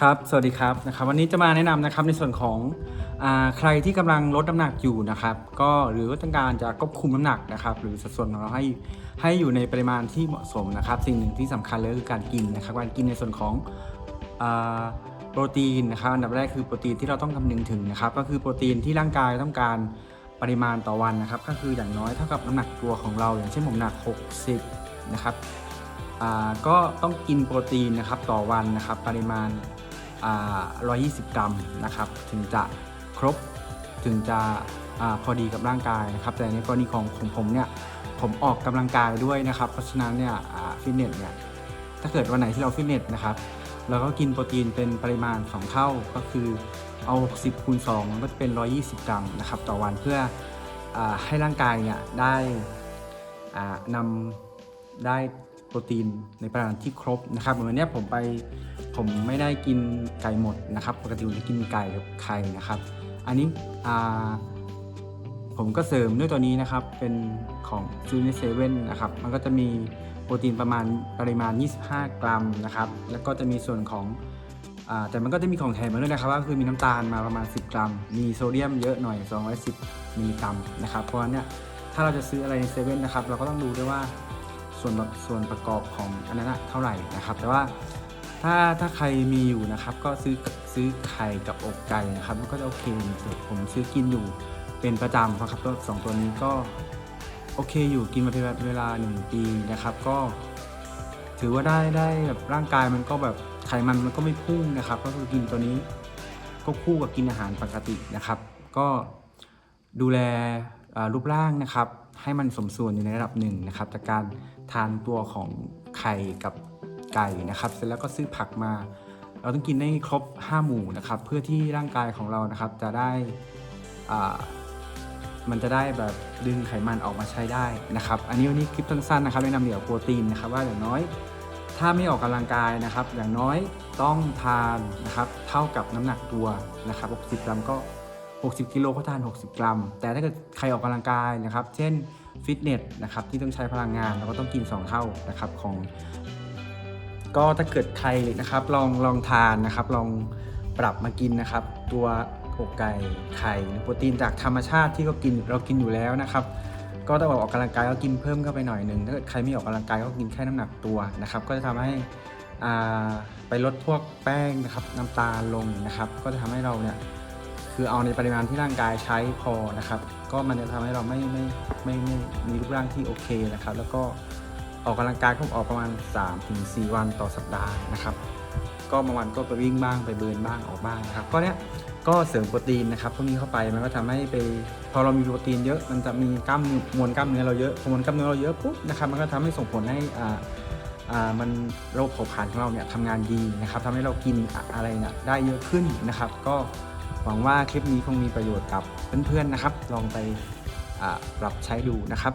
ครับ สวัสดีครับนะครับ วันนี้จะมาแนะนำนะครับในส่วนของอใครที่กำลังลดน้ำหนักอยู่นะครับ ก็หรือว่าต้องการจะควบคุมน้ำหนักนะครับ หรือสัดส่วนของเราให้ให้อยู่ในปริมาณที่เหมาะสมนะครับ สิ่งหนึ่งที่สำคัญเลยคือการกินนะครับ การกินในส่วนของอโปรตีนนะครับอันดับแรกคือโปรตีนที่เราต้องคำนึงถึงนะครับ ก็คือโปรตีนที่ร่างกายต้องการปริมาณต่อวันนะครับ ก็คืออย่างน้อยเท่ากับน้ำหนักตัวของเราอย่างเช่นผมหนัก 60 นะครับก็ต้องกินโปรตีนนะครับต่อวันนะครับ ปริมาณ 120 กรัมนะครับถึงจะครบถึงจะอพอดีกับร่างกายนะครับแต่ในกรณีของของผมเนี่ยผมออกกำลังกายด้วยนะครับ เพราะฉะนั้นเนี่ยฟิตเนสเนี่ยถ้าเกิดวันไหนที่เราฟิตเนสนะครับเราก็กินโปรตีนเป็นปริมาณ 2 เท่าก็คือเอา 60คูณ2ก็จะเป็น 120 กรัมนะครับต่อวันเพื่ออให้ร่างกายเนี่ยได้นำได้ โปรตีนในปริมาณที่ครบนะครับเหมือนวันเนี้ยผมไปผมไม่ได้กินไก่หมดนะครับ ปกติผมจะกินไก่กับไข่นะครับ อันนี้ผมก็เสริมด้วยตัวนี้นะครับ เป็นของจูเนเซเว่นนะครับ มันก็จะมีโปรตีนประมาณปริมาณ 25 กรัมนะครับ แล้วก็จะมีส่วนของอแต่มันก็จะมีของแถมมาด้วยนะครับว่าคือมีน้ำตาลมาประมาณ 10 กรัม มีโซเดียมเยอะหน่อย 210มิลลิกรัมนะครับ เพราะฉะนั้นเนี่ยถ้าเราจะซื้ออะไรในเซเว่นนะครับ เราก็ต้องดูด้วยว่า ส่วนประส่วนประกอบของอันนั้นเท่าไหร่นะครับ แต่ว่าถ้าถ้าใครมีอยู่นะครับ ก็ซื้อซื้อไข่กับอกไก่นะครับ มันก็จะโอเคผมซื้อกินอยู่เป็นประจำนะครับตัวสองตัวนี้ก็โอเคอยู่กินมาเป็นเวลาหนึ่งปีนะครับ ก็ถือว่าได้ได้แบบร่างกายมันก็แบบไขมันมันก็ไม่พุ่งนะครับ ก็คือกินตัวนี้ก็คู่กับกินอาหารปกตินะครับ ก็ดูแลรูปร่างนะครับ ให้มันสมส่วนอยู่ในระดับหนึ่งนะครับจากการทานตัวของไข่กับไก่นะครับ เสร็จแล้วก็ซื้อผักมา เราต้องกินให้ครบ 5 หมู่นะครับ เพื่อที่ร่างกายของเรานะครับจะได้อ่ามันจะได้แบบดึงไขมันออกมาใช้ได้นะครับ อันนี้วันนี้คลิปสั้นๆนะครับแนะนำเกี่ยวกับโปรตีนนะครับว่าอย่างน้อย ถ้าไม่ออกกำลังกายนะครับ อย่างน้อยต้องทานนะครับเท่ากับน้ำหนักตัวนะครับ60กรัมก็ 60 กิโลก็ทาน 60 กรัม แต่ถ้าเกิดใครออกกำลังกายนะครับ เช่น ฟิตเนสนะครับที่ต้องใช้พลังงานเราก็ต้องกิน 2 เท่านะครับของก็ถ้าเกิดใครนะครับลองลองทานนะครับลองปรับมากินนะครับ ตัวอกไก่ไข่โปรตีนจากธรรมชาติที่เรากินเรากินอยู่แล้วนะครับ ก็ถ้าออกกำลังกายก็กินเพิ่มเข้าไปหน่อยหนึ่งถ้าเกิดใครไม่ออกกำลังกายก็กินแค่น้ำหนักตัวนะครับ ก็จะทำให้อ่าไปลดพวกแป้งนะครับน้ำตาลลงนะครับ ก็จะทำให้เราเนี่ย คือเอาในปริมาณที่ร่างกายใช้พอนะครับ ก็มันจะทำให้เราไม่ไม่ไม่ไม่ไม่มีรูปร่างที่โอเคนะครับ แล้วก็ออกกำลังกายก็ออกประมาณ 3-4 วันต่อสัปดาห์นะครับ ก็บางวันก็ไปวิ่งบ้างไปเบิร์นบ้างออกบ้างนะครับก็เนี้ยก็เสริมโปรตีนนะครับพวกนี้เข้าไปมันก็ทำให้ไปพอเรามีโปรตีนเยอะมันจะมีกล้ามมวลกล้ามเนื้อเราเยอะพอมวลกล้ามเนื้อเราเยอะปุ๊บนะครับมันก็ทำให้ส่งผลให้อ่าอ่ามันระบบเผาผลาญของเราเนี่ยทำงานดีนะครับทำให้เรากินอะอะไรเนี่ยได้เยอะขึ้นนะครับ ก็ หวังว่าคลิปนี้คงมีประโยชน์กับเพื่อนๆนะครับ ลองไปปรับใช้ดูนะครับ